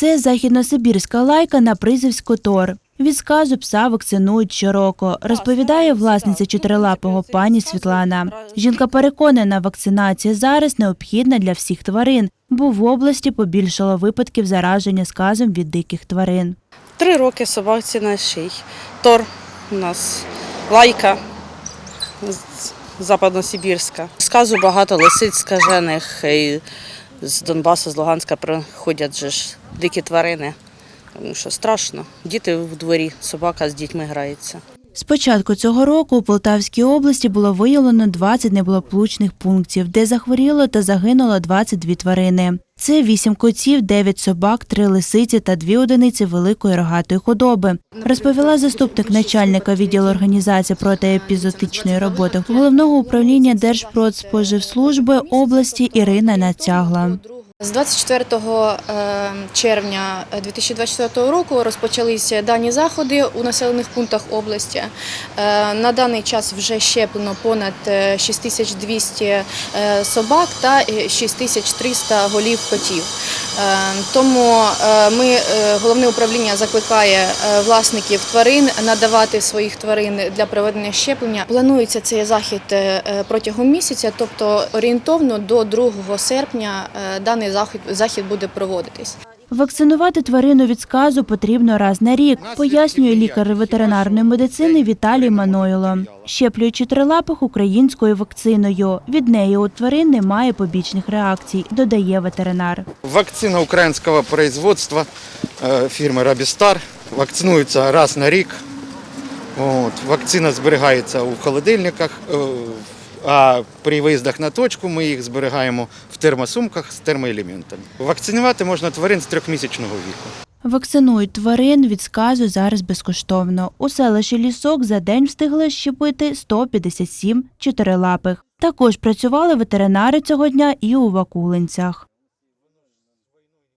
Це західносибірська лайка на призовську тор. Від сказу пса вакцинують щороку, розповідає власниця чотирилапого пані Світлана. Жінка переконана, вакцинація зараз необхідна для всіх тварин, бо в області побільшало випадків зараження сказом від диких тварин. Три роки собаці на ший. Тор у нас лайка западносибірська. Сказу багато лисиць скажених. З Донбасу, з Луганська приходять же ж дикі тварини. Тому що страшно. Діти в дворі, собака з дітьми грається. З початку цього року у Полтавській області було виявлено 20 неблагополучних пунктів, де захворіло та загинуло 22 тварини. Це вісім котів, дев'ять собак, три лисиці та дві одиниці великої рогатої худоби, розповіла заступник начальника відділу організації протиепізотичної роботи головного управління Держпродспоживслужби області Ірина Натягла. З 24 е, червня 2024 року розпочалися дані заходи у населених пунктах області. Е, На даний час вже щеплено понад е, 6200 е, собак та е, 6300 голів котів. Тому ми, головне управління закликає власників тварин надавати своїх тварин для проведення щеплення. Планується цей захід протягом місяця, тобто орієнтовно до 2 серпня е, даний захід, захід буде проводитись. Вакцинувати тварину від сказу потрібно раз на рік, пояснює лікар ветеринарної медицини Віталій Манойло. Щеплюють чотирилапих українською вакциною. Від неї у тварин немає побічних реакцій, додає ветеринар. Вакцина украинского производства э, фирмы Рабістар вакцинується раз на рік. От, вакцина зберігається у холодильниках, е, а при виїздах на точку ми їх зберігаємо в термосумках з термоелементами. Вакцинувати можна тварин з трьохмісячного віку. Вакцинують тварин від сказу зараз безкоштовно. У селищі Лісок за день встигли щепити 157 чотирилапих. Також працювали ветеринари цього дня і у Вакулинцях.